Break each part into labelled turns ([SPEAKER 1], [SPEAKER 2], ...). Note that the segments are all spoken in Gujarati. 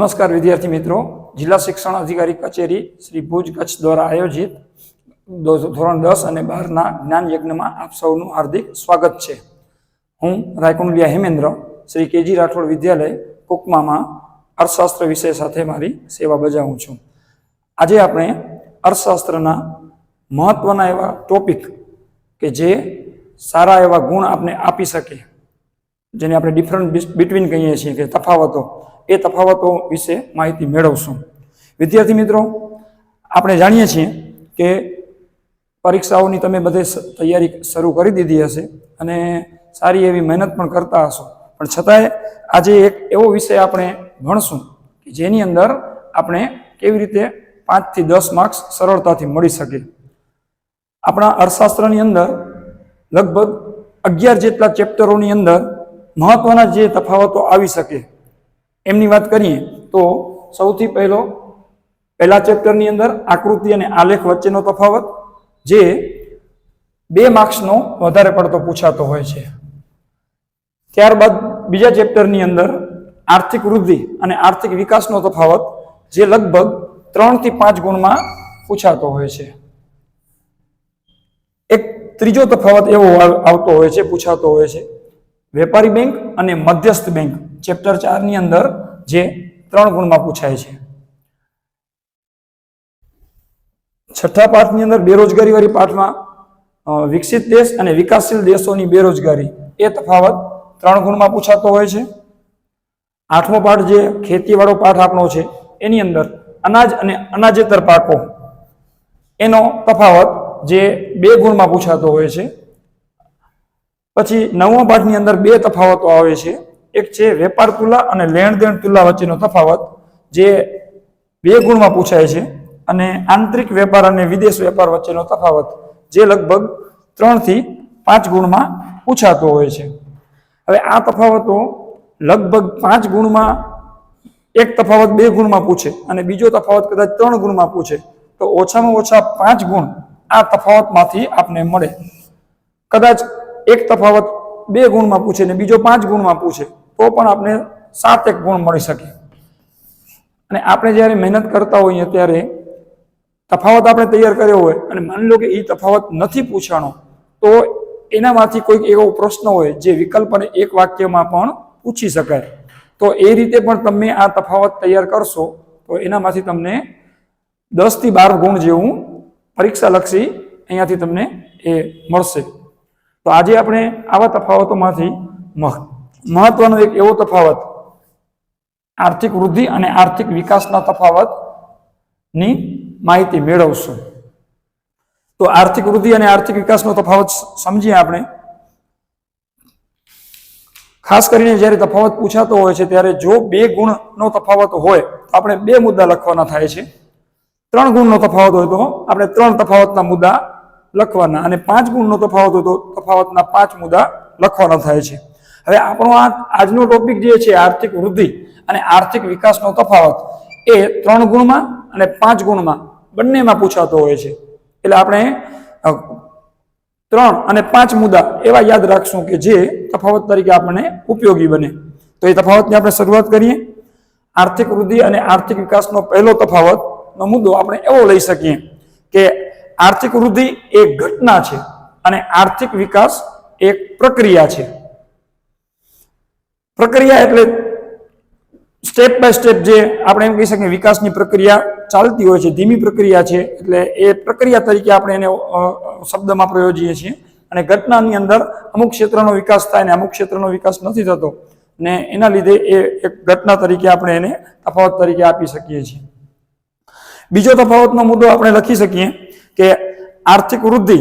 [SPEAKER 1] નમસ્કાર વિદ્યાર્થી મિત્રો. જિલ્લા શિક્ષણ અધિકારી કચેરી શ્રી ભુજ કચ્છ દ્વારા આયોજિત ધોરણ દસ અને બારના જ્ઞાન યજ્ઞમાં આપ સૌનું હાર્દિક સ્વાગત છે. હું રાયકુંડલિયા હેમેન્દ્ર, શ્રી કેજી રાઠોડ વિદ્યાલય, કુકમામાં અર્થશાસ્ત્ર વિષય સાથે મારી સેવા બજાવું છું. આજે આપણે અર્થશાસ્ત્રના મહત્વના એવા ટોપિક કે જે સારા એવા ગુણ આપણે આપી શકે, જેને આપણે ડિફરન્ટ બિટવીન કહીએ છીએ કે તફાવતો. એ તફાવતો વિશે માહિતી મેળવશું. વિદ્યાર્થી મિત્રો, આપણે જાણીએ છીએ કે પરીક્ષાઓની તમે બધે તૈયારી શરૂ કરી દીધી હશે અને સારી એવી મહેનત પણ કરતા હશો. પણ છતાંય આજે એક એવો વિષય આપણે ભણશું કે જેની અંદર આપણે કેવી રીતે પાંચથી દસ માર્ક્સ સરળતાથી મળી શકે. આપણા અર્થશાસ્ત્રની અંદર લગભગ અગિયાર જેટલા ચેપ્ટરોની અંદર મહત્વના જે તફાવતો આવી શકે એમની વાત કરીએ તો સૌથી પહેલો, પહેલા ચેપ્ટરની અંદર આકૃતિ અને આલેખ વચ્ચેનો તફાવત, જે બે માર્ક્સનો વધારે પડતો પૂછાતો હોય છે. ત્યારબાદ બીજા ચેપ્ટરની અંદર આર્થિક વૃદ્ધિ અને આર્થિક વિકાસનો તફાવત, જે લગભગ ત્રણથી પાંચ ગુણમાં પૂછાતો હોય છે. એક ત્રીજો તફાવત એવો આવતો હોય છે, પૂછાતો હોય છે. વેપારી બેંક અને મધ્યસ્થ બેંક. ચેપ્ટર ચારની અંદર જે ત્રણ ગુણમાં પૂછાય છે. છઠ્ઠા પાઠની અંદર બેરોજગારી વાળી પાઠમાં વિકસિત દેશ અને વિકાસશીલ દેશોની બેરોજગારી એ તફાવત ત્રણ ગુણમાં પૂછાતો હોય છે. આઠમો પાઠ જે ખેતીવાળો પાઠ આપણો છે, એની અંદર અનાજ અને અનાજેતર પાકો એનો તફાવત જે બે ગુણમાં પૂછાતો હોય છે. પછી નવમા પાઠની અંદર બે તફાવતો આવે છે. એક છે વેપાર તુલા અને લેણ દેણ તુલા વચ્ચેનો તફાવત, જે બે ગુણમાં પૂછાય છે. અને આંતરિક વેપાર અને વિદેશ વેપાર વચ્ચેનો તફાવત, જે લગભગ ત્રણથી પાંચ ગુણમાં પૂછાતો હોય છે. હવે આ તફાવતો લગભગ પાંચ ગુણમાં, એક તફાવત બે ગુણમાં પૂછે અને બીજો તફાવત કદાચ ત્રણ ગુણમાં પૂછે, તો ઓછામાં ઓછા પાંચ ગુણ આ તફાવતમાંથી આપને મળે. કદાચ એક તફાવત બે ગુણમાં પૂછે ને બીજો પાંચ ગુણમાં પૂછે તો પણ આપણે સાત એક ગુણ મળી શકે. અને આપણે જ્યારે મહેનત કરતા હોઈએ ત્યારે તફાવત આપણે તૈયાર કર્યો હોય અને માની લો કે એ તફાવત નથી પૂછાણો, તો એનામાંથી કોઈક એવો પ્રશ્ન હોય જે વિકલ્પને એક વાક્યમાં પણ પૂછી શકાય. તો એ રીતે પણ તમે આ તફાવત તૈયાર કરશો, તો એનામાંથી તમને દસથી બાર ગુણ જેવું પરીક્ષાલક્ષી અહીંયાથી તમને એ મળશે. તો આજે આપણે આવા તફાવતોમાંથી મહત્વનો એક એવો તફાવત, આર્થિક વૃદ્ધિ અને આર્થિક વિકાસના તફાવતની માહિતી મેળવશું. તો આર્થિક વૃદ્ધિ અને આર્થિક વિકાસનો તફાવત સમજીએ આપણે. ખાસ કરીને જ્યારે તફાવત પૂછાતો હોય છે, ત્યારે જો બે ગુણનો તફાવત હોય, તો આપણે બે મુદ્દા લખવાના થાય છે. ત્રણ ગુણનો તફાવત હોય તો આપણે ત્રણ તફાવતના મુદ્દા લખવાના, અને પાંચ ગુણનો તફાવત હોય તો તફાવતના પાંચ મુદ્દા લખવાના થાય છે. હવે આપણો આ આજનો ટોપિક જે છે, આર્થિક વૃદ્ધિ અને આર્થિક વિકાસનો તફાવત, એ ત્રણ ગુણમાં અને પાંચ ગુણમાં બંનેમાં પૂછાતો હોય છે. એટલે આપણે ત્રણ અને પાંચ મુદ્દા એવા યાદ રાખશું કે જે તફાવત તરીકે આપણને ઉપયોગી બને. તો એ તફાવતની આપણે શરૂઆત કરીએ. આર્થિક વૃદ્ધિ અને આર્થિક વિકાસનો પહેલો તફાવતનો મુદ્દો આપણે એવો લઈ શકીએ કે આર્થિક વૃદ્ધિ એ ઘટના છે અને આર્થિક વિકાસ એક પ્રક્રિયા છે. પ્રક્રિયા એટલે સ્ટેપ બાય સ્ટેપ જે આપણે એમ કહી શકીએ વિકાસની પ્રક્રિયા ચાલતી હોય છે, ધીમી પ્રક્રિયા છે, એટલે એ પ્રક્રિયા તરીકે આપણે એને શબ્દમાં પ્રયોજીએ છીએ. અને ઘટનાની અંદર અમુક ક્ષેત્રનો વિકાસ થાય ને અમુક ક્ષેત્રનો વિકાસ નથી થતો ને એના લીધે એ એક ઘટના તરીકે આપણે એને તફાવત તરીકે આપી શકીએ છીએ. બીજો તફાવતનો મુદ્દો આપણે લખી શકીએ કે આર્થિક વૃદ્ધિ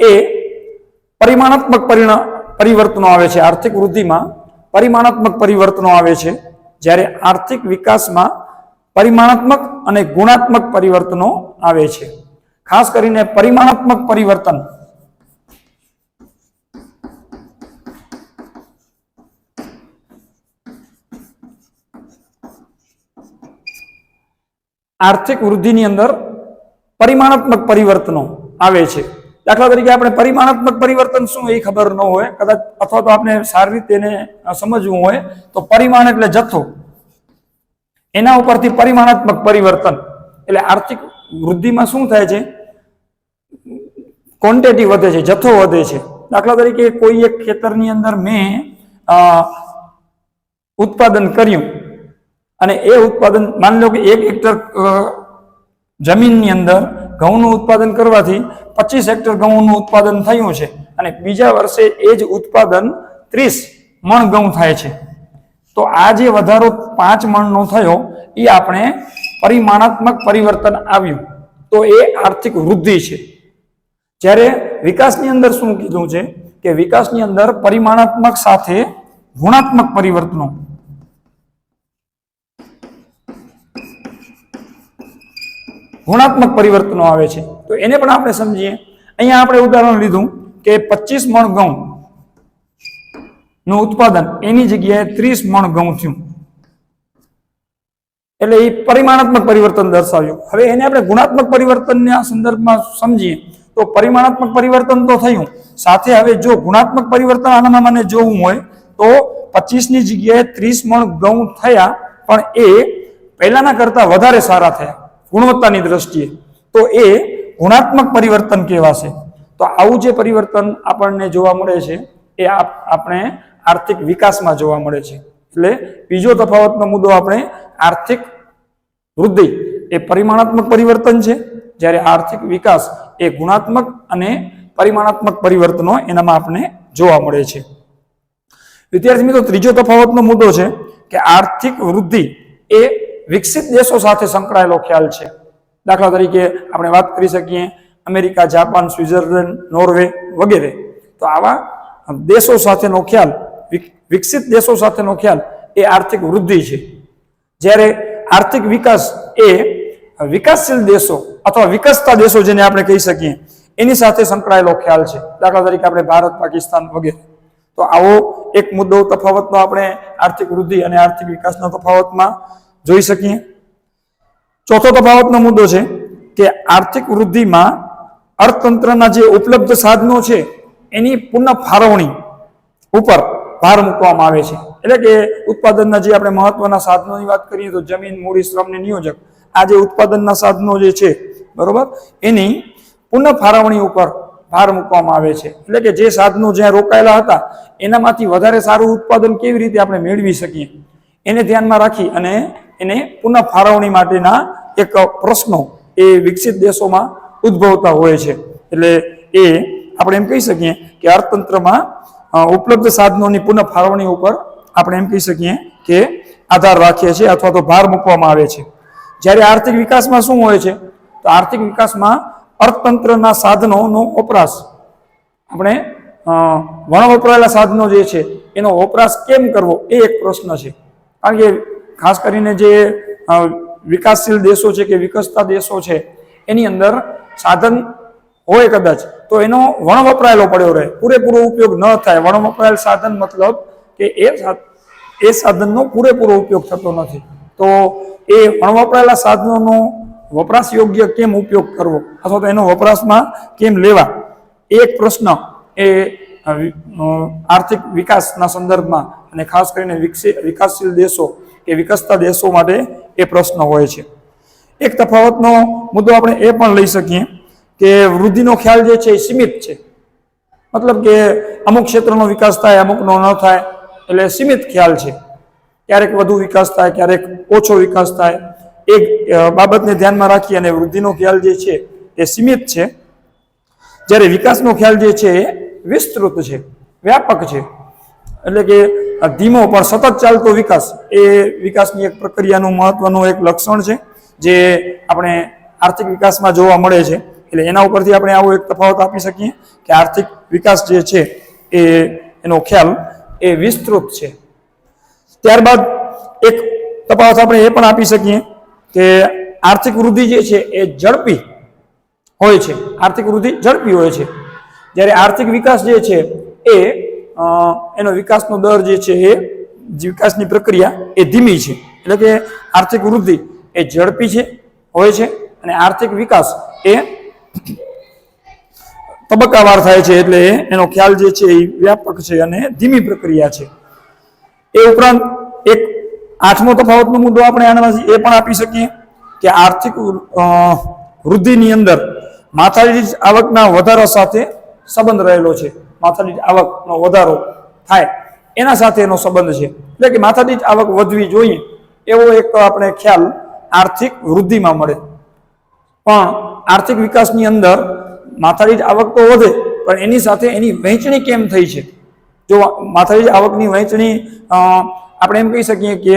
[SPEAKER 1] એ પરિમાણાત્મક પરિવર્તનો આવે છે. આર્થિક વૃદ્ધિમાં પરિમાણાત્મક પરિવર્તનો આવે છે. જ્યારે આર્થિક વિકાસમાં પરિમાણાત્મક અને ગુણાત્મક પરિવર્તનો આવે છે. ખાસ કરીને પરિમાણાત્મક પરિવર્તન. આર્થિક વૃદ્ધિની અંદર પરિમાણાત્મક પરિવર્તનો આવે છે. દાખલા તરીકે આપણે પરિમાણાત્મક પરિવર્તન શું એ ખબર ન હોય. કદાચ અથવા તો આપણે સારી રીતે એને સમજવું હોય, તો પરિમાણ એટલે જથ્થો. એના ઉપરથી પરિમાણાત્મક પરિવર્તન. એટલે આર્થિક વૃદ્ધિમાં શું થાય છે? ક્વોન્ટિટી વધે છે, જથ્થો વધે છે. દાખલા તરીકે કોઈ એક ખેતરની અંદર મેં ઉત્પાદન કર્યું અને એ ઉત્પાદન માની લો કે એક હેક્ટર જમીનની અંદર ઘઉંનું ઉત્પાદન કરવાથી પચીસ હેક્ટર ઘઉંનું ઉત્પાદન થયું છે અને બીજા વર્ષે એ જ ઉત્પાદન ત્રીસ મણ ઘઉં થાય છે. તો આ જે વધારો પાંચ મણનો થયો, એ આપણે પરિમાણાત્મક પરિવર્તન આવ્યું. તો એ આર્થિક વૃદ્ધિ છે. જ્યારે વિકાસની અંદર શું કીધું છે? કે વિકાસની અંદર પરિમાણાત્મક સાથે ગુણાત્મક પરિવર્તનો ગુણાત્મક પરિવર્તનો આવે છે. તો એને પણ આપણે સમજીએ. અહીંયા આપણે ઉદાહરણ લીધું કે પચીસ મણ ઘઉં નું ઉત્પાદન એની જગ્યાએ ત્રીસ મણ ઘઉં થયું. એટલે એ પરિમાણાત્મક પરિવર્તન દર્શાવ્યું. હવે એને આપણે ગુણાત્મક પરિવર્તનના સંદર્ભમાં સમજીએ. તો પરિમાણાત્મક પરિવર્તન તો થયું. સાથે હવે જો ગુણાત્મક પરિવર્તન આનામાં મને જોવું હોય, તો પચીસની જગ્યાએ ત્રીસ મણ ઘઉં થયા, પણ એ પહેલાના કરતાં વધારે સારા થયા. ગુણવત્તાની દ્રષ્ટિએ, તો એ ગુણાત્મક પરિવર્તન કહેવાશે. તો આવું જે પરિવર્તન આપણને જોવા મળે છે, એ આપ- આપણે આર્થિક વિકાસમાં જોવા મળે છે. એટલે બીજો તફાવતનો મુદ્દો આપણે આર્થિક વૃદ્ધિ, એ પરિમાણાત્મક પરિવર્તન છે. જ્યારે આર્થિક વિકાસ એ ગુણાત્મક અને પરિમાણાત્મક પરિવર્તનો એનામાં આપણે જોવા મળે છે. વિદ્યાર્થી મિત્રો, ત્રીજો તફાવતનો મુદ્દો છે કે આર્થિક વૃદ્ધિ એ વિકસિત દેશો સાથે સંકળાયેલો ખ્યાલ છે. દાખલા તરીકે આપણે વાત કરી શકીએ અમેરિકા, જાપાન, સ્વિટ્ઝરલેન્ડ, નોર્વે વગેરે. તો આવા દેશો સાથેનો ખ્યાલ વિકસિત દેશો સાથેનો ખ્યાલ એ આર્થિક વૃદ્ધિ છે. જ્યારે આર્થિક વિકાસ એ વિકાસશીલ દેશો અથવા વિકસતા દેશો જેને આપણે કહી શકીએ, એની સાથે સંકળાયેલો ખ્યાલ છે. દાખલા તરીકે આપણે ભારત, પાકિસ્તાન વગેરે. તો આવો એક મુદ્દો, તફાવતનો આપણે આર્થિક વૃદ્ધિ અને આર્થિક વિકાસના તફાવતમાં જોઈ શકીએ. ચોથો તફાવતનો મુદ્દો છે કે આર્થિક વૃદ્ધિમાં અર્થતંત્રના જે ઉપલબ્ધ સાધનો છે, એની પુનઃ ફાળવણી ઉપર ભાર મૂકવામાં આવે છે. એટલે કે ઉત્પાદનના જે આપણે મહત્વના સાધનોની વાત કરીએ તો જમીન, મૂડી, શ્રમ ને નિયોજક, આ જે ઉત્પાદનના સાધનો જે છે, બરોબર? એની પુનઃ ફાળવણી ઉપર ભાર મૂકવામાં આવે છે. એટલે કે જે સાધનો જ્યાં રોકાયેલા હતા, એનામાંથી વધારે સારું ઉત્પાદન કેવી રીતે આપણે મેળવી શકીએ? એને ધ્યાનમાં રાખી અને એને પુનઃ ફાળવણી માટેના એક પ્રશ્નો એ વિકસિત દેશોમાં ઉદ્ભવતા હોય છે. એટલે એ આપણે એમ કહી શકીએ કે અર્થતંત્રમાં ઉપલબ્ધ સાધનોની પુનઃ ફાળવણી ઉપર આપણે એમ કહી શકીએ કે આધાર રાખીએ છીએ અથવા તો ભાર મૂકવામાં આવે છે. જ્યારે આર્થિક વિકાસમાં શું હોય છે, તો આર્થિક વિકાસમાં અર્થતંત્રના સાધનોનો વપરાશ. આપણે વણ વપરાયેલા સાધનો જે છે, એનો વપરાશ કેમ કરવો એ એક પ્રશ્ન છે. કારણ કે ખાસ કરીને જે વિકાસશીલ દેશો છે કે વિકસતા દેશો છે, એની અંદર સાધન હોય કદાચ, તો એનો વણ વપરાયેલો પડ્યો રહે. પૂરેપૂરો ઉપયોગ ન થાય. વણ વપરાયેલ સાધન મતલબ કે એ એ સાધનનો પૂરેપૂરો ઉપયોગ થતો નથી. તો એ વણ વપરાયેલા સાધનોનો વપરાશ યોગ્ય કેમ ઉપયોગ કરવો? અથવા તો એનો વપરાશમાં કેમ લેવા? એક પ્રશ્ન એ આર્થિક વિકાસના સંદર્ભમાં અને ખાસ કરીને વિકસી, વિકાસશીલ દેશો કે વિકસતા દેશો માટે એ પ્રશ્ન હોય છે. એક તફાવતનો મુદ્દો આપણે એ પણ લઈ શકીએ કે વૃદ્ધિનો ખ્યાલ જે છે એ સીમિત છે. મતલબ કે અમુક ક્ષેત્રનો વિકાસ થાય, અમુકનો ન થાય, એટલે સીમિત ખ્યાલ છે. ક્યારેક વધુ વિકાસ થાય, ક્યારેક ઓછો વિકાસ થાય. એક બાબતને ધ્યાનમાં રાખી અને વૃદ્ધિનો ખ્યાલ જે છે એ સીમિત છે. જ્યારે વિકાસનો ખ્યાલ જે છે એ વિસ્તૃત છે, વ્યાપક છે. એટલે કે ધીમો પણ સતત ચાલતો વિકાસ એ વિકાસની એક પ્રક્રિયાનું મહત્વનું એક લક્ષણ છે, જે આપણે આર્થિક વિકાસમાં જોવા મળે છે. એટલે એના ઉપરથી આપણે આવો એક તફાવત આપી શકીએ કે આર્થિક વિકાસ જે છે એ, એનો ખ્યાલ એ વિસ્તૃત છે. ત્યારબાદ એક તફાવત આપણે એ પણ આપી શકીએ કે આર્થિક વૃદ્ધિ જે છે એ ઝડપી હોય છે. આર્થિક વૃદ્ધિ ઝડપી હોય છે. જ્યારે આર્થિક વિકાસ જે છે એ એનો વિકાસનો દર જે છે એ વિકાસની પ્રક્રિયા એ ધીમી છે. એટલે કે આર્થિક વૃદ્ધિ એ ઝડપી છે, હોય છે અને આર્થિક વિકાસ એ તબક્કાવાર થાય છે એટલે એનો ખ્યાલ જે છે એ વ્યાપક છે અને ધીમી પ્રક્રિયા છે. એ ઉપરાંત એક આઠમો તફાવતનો મુદ્દો આપણે આનામાંથી એ પણ આપી શકીએ કે આર્થિક વૃદ્ધિની અંદર માથાદીઠ આવકના વધારા સાથે સંબંધ રહેલો છે. માથાદીઠ આવકનો વધારો થાય. એના સાથે એનો સંબંધ છે. એટલે કે માથાદીઠ આવક વધવી જોઈએ એવો એક આપણે ખ્યાલ આર્થિક વૃદ્ધિમાં મળે. પણ આર્થિક વિકાસની અંદર માથાદીઠ આવક તો વધે, પણ એની સાથે એની વહેંચણી કેમ થઈ છે? જો માથાદીઠ આવકની વહેંચણી આપણે એમ કહી શકીએ કે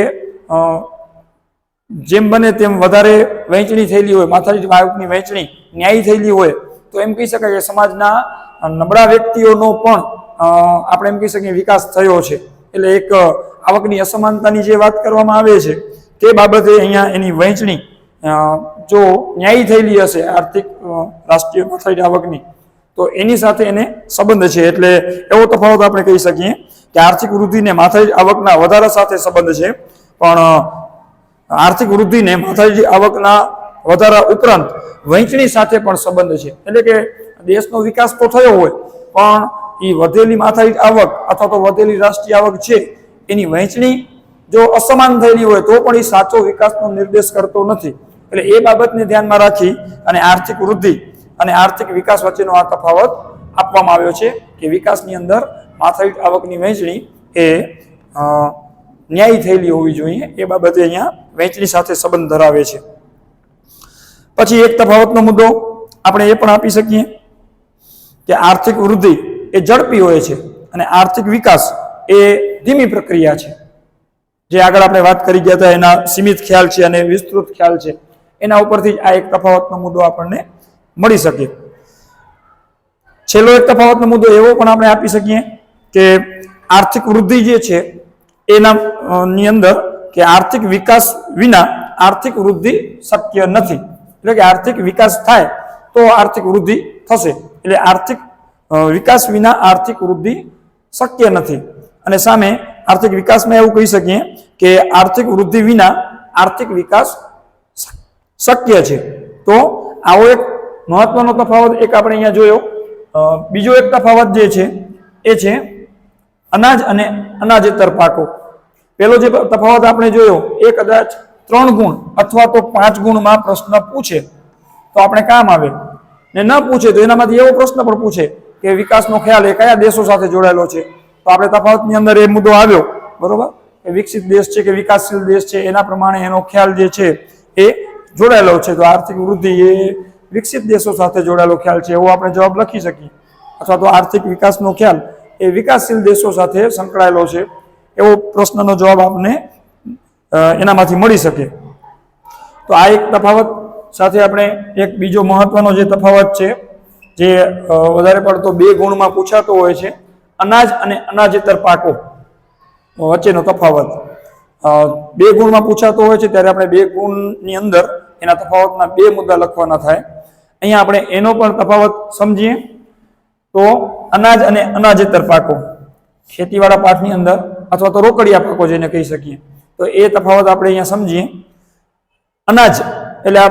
[SPEAKER 1] જેમ બને તેમ વધારે વહેંચણી થયેલી હોય, માથાદીઠ આવકની વહેંચણી ન્યાયી થયેલી હોય, તો એમ કહી શકાય કે સમાજના નબળા વ્યક્તિઓનો પણ આપણે એમ કહી શકીએ વિકાસ થયો છે. એટલે એક આવકની અસમાનતાની જે વાત કરવામાં આવે છે, તે બાબતે અહીંયા એની વહેંચણી જો ન્યાયી થયેલી હશે, આર્થિક રાષ્ટ્રીય માથાદીઠ આવકની, તો એની સાથે એને સંબંધ છે. એટલે એવો તફાવત આપણે કહી શકીએ કે આર્થિક વૃદ્ધિને માથાજી આવકના વધારા સાથે સંબંધ છે. પણ આર્થિક વૃદ્ધિને માથાજી આવકના વધારા ઉપરાંત વહેંચણી સાથે પણ સંબંધ છે. એટલે કે દેશનો વિકાસ તો થયો હોય, પણ એ વધેલી માથાદીઠ આવક અથવા તો વધેલી રાષ્ટ્રીય આવક છે, એની વહેંચણી જો અસમાન થયેલી હોય તો પણ એ સાચો વિકાસનો નિર્દેશ કરતો નથી. એટલે એ બાબતને ધ્યાનમાં રાખી અને આર્થિક વૃદ્ધિ અને આર્થિક વિકાસ વચ્ચેનો આ તફાવત આપવામાં આવ્યો છે કે વિકાસની અંદર માથાદીઠ આવકની વહેંચણી એ ન્યાયી થયેલી હોવી જોઈએ. એ બાબતે અહીંયા વહેંચણી સાથે સંબંધ ધરાવે છે. પછી એક તફાવતનો મુદ્દો આપણે એ પણ આપી શકીએ. કે આર્થિક વૃદ્ધિ એ ઝડપી હોય છે અને આર્થિક વિકાસ એ ધીમી પ્રક્રિયા છે. જે આગળ આપણે વાત કરી ગયા હતા એના સીમિત ખ્યાલ છે અને વિસ્તૃત ખ્યાલ છે. એના ઉપરથી જ આ એક તફાવતનો મુદ્દો આપણને મળી શકે. છેલ્લો એક તફાવતનો મુદ્દો એવો પણ આપણે આપી શકીએ કે આર્થિક વૃદ્ધિ જે છે એના ની અંદર કે આર્થિક વિકાસ વિના આર્થિક વૃદ્ધિ શક્ય નથી. એટલે કે આર્થિક વિકાસ થાય તો આર્થિક વૃદ્ધિ થશે. એટલે આર્થિક વિકાસ વિના આર્થિક વૃદ્ધિ શક્ય નથી. અને સામે આર્થિક વિકાસમાં એવું કહી શકીએ કે આર્થિક વૃદ્ધિ વિના આર્થિક વિકાસ શક્ય છે. તો આવો એક મહત્વનો તફાવત એક આપણે અહીંયા જોયો. બીજો એક તફાવત જે છે, એ છે અનાજ અને અનાજેતર પાકો. પેલો જે તફાવત આપણે જોયો, એ કદાચ ત્રણ ગુણ અથવા તો પાંચ ગુણમાં પ્રશ્ન પૂછે. તો આપણે કામ આવે. ને ન પૂછે તો એનામાંથી એવો પ્રશ્ન પણ પૂછે કે વિકાસનો ખ્યાલ એ કયા દેશો સાથે જોડાયેલો છે? તો આપણે તફાવતની અંદર એ મુદ્દો આવ્યો, બરોબર? કે વિકસિત દેશ છે કે વિકાસશીલ દેશ છે, એના પ્રમાણે એનો ખ્યાલ જે છે એ જોડાયેલો છે. તો આર્થિક વૃદ્ધિ એ વિકસિત દેશો સાથે જોડાયેલો ખ્યાલ છે એવો આપણે જવાબ લખી શકીએ. અથવા તો આર્થિક વિકાસનો ખ્યાલ એ વિકાસશીલ દેશો સાથે સંકળાયેલો છે એવો પ્રશ્નનો જવાબ આપને એનામાંથી મળી શકે. તો આ એક તફાવત સાથે આપણે એક બીજો મહત્વનો જે તફાવત છે, જે વધારે પડતો બે ગુણમાં પૂછાતો હોય છે, અનાજ અને અનાજેતર પાકો વચ્ચેનો તફાવત. બે ગુણમાં પૂછાતો હોય છે, ત્યારે આપણે બે ગુણની અંદર એના તફાવતના બે મુદ્દા લખવાના થાય. અહીંયા આપણે એનો પણ તફાવત સમજીએ. તો, અનાજ અને અનાજેતર પાકો, ખેતીવાળા પાકની અંદર અથવા તો રોકડિયા પાકો જેને કહી શકીએ. તો એ તફાવત આપણે અહીંયા સમજીએ. અનાજ, એટલે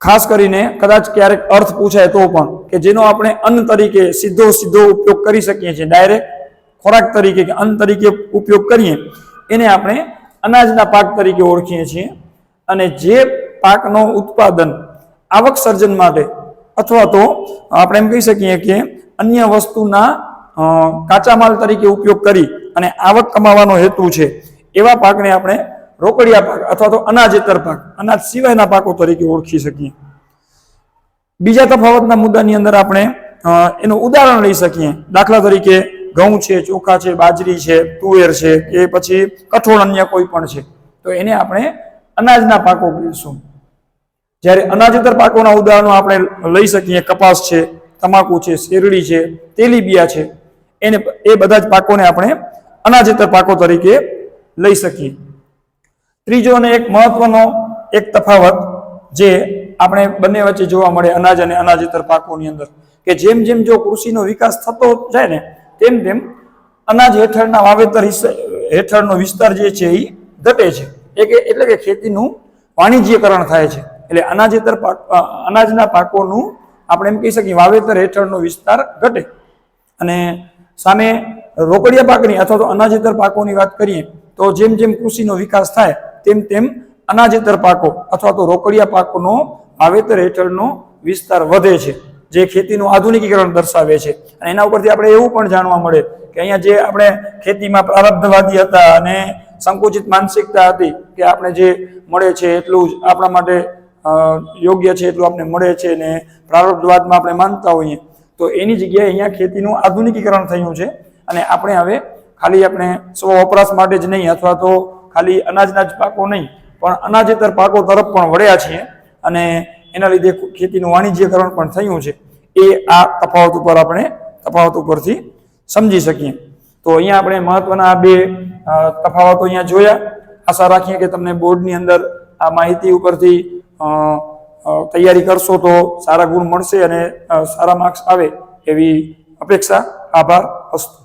[SPEAKER 1] ખાસ કરીને કદાચ ક્યારેક અર્થ પૂછાય તો પણ કે જેનો આપણે અન્ન તરીકે સીધો સીધો ઉપયોગ કરી શકીએ છીએ. ડાયરેક્ટ ખોરાક તરીકે કે અન્ન તરીકે ઉપયોગ કરીએ, એને આપણે અનાજના પાક તરીકે ઓળખીએ છીએ. અને જે પાકનો ઉત્પાદન આવક સર્જન માટે અથવા તો આપણે એમ કહી શકીએ કે અન્ય વસ્તુના કાચા માલ તરીકે ઉપયોગ કરી અને આવક કમાવાનો હેતુ છે, એવા પાકને આપણે રોકડિયા પાક અથવા તો અનાજેતર પાક, અનાજ સિવાયના પાકો તરીકે ઓળખી શકીએ. બીજા તફાવતના મુદ્દાની અંદર આપણે એનું ઉદાહરણ લઈ શકીએ. દાખલા તરીકે ઘઉં છે, ચોખા છે, બાજરી છે, તુવેર છે, કે પછી કઠોળ અન્ય કોઈ પણ છે. તો એને આપણે અનાજના પાકો કહીશું. જ્યારે અનાજેતર પાકોના ઉદાહરણો આપણે લઈ શકીએ. કપાસ છે, તમાકુ છે, શેરડી છે, તેલીબિયા છે. એને, એ બધા જ પાકોને આપણે અનાજેતર પાકો તરીકે લઈ શકીએ. ત્રીજો અને એક મહત્વનો એક તફાવત જે આપણે બંને વચ્ચે જોવા મળે અનાજ અને અનાજેતર પાકોની અંદર, કે જેમ જેમ જો કૃષિનો વિકાસ થતો જાય ને, તેમ તેમ અનાજ હેઠળના વાવેતર હેઠળનો વિસ્તાર જે છે એ ઘટે છે. એટલે કે ખેતીનું વાણિજ્યકરણ થાય છે. એટલે અનાજેતર પાક અનાજના પાકોનું આપણે એમ કહી શકીએ વાવેતર હેઠળનો વિસ્તાર ઘટે. અને સામે રોકડિયા પાકની અથવા તો અનાજેતર પાકોની વાત કરીએ, તો જેમ જેમ કૃષિનો વિકાસ થાય તેમ તેમ અનાજેતર પાકો અથવા તો રોકડિયા પાકોનો વાવેતર હેઠળનો વિસ્તાર વધે છે, જે ખેતીનું આધુનિકીકરણ દર્શાવે છે. અને એના ઉપરથી આપણે એવું પણ જાણવા મળે કે અહીંયા જે આપણે ખેતીમાં પ્રારબ્ધવાદી હતા અને સંકુચિત માનસિકતા હતી કે આપણે જે મળે છે એટલું જ આપણા માટે યોગ્ય છે એટલું આપણે મળે છે ને પ્રારબ્ધવાદમાં આપણે માનતા હોઈએ. તો એની જગ્યાએ અહીંયા ખેતીનું આધુનિકીકરણ થયું છે અને આપણે હવે ખાલી આપણે સ્વ વપરાશ માટે જ નહીં અથવા તો ખાલી અનાજના જ પાકો નહીં, પણ અનાજેતર પાકો તરફ પણ વળ્યા છીએ અને એના લીધે ખેતીનું વાણિજ્યકરણ પણ થયું છે. એ આ તફાવત ઉપર આપણે તફાવત ઉપરથી સમજી શકીએ. તો અહીંયા આપણે મહત્વના બે તફાવતો અહીંયા જોયા. આશા રાખીએ કે તમને બોર્ડની અંદર આ માહિતી ઉપરથી તૈયારી કરશો તો સારા ગુણ મળશે અને સારા માર્ક્સ આવે એવી અપેક્ષા. આભાર, અસ્તુ.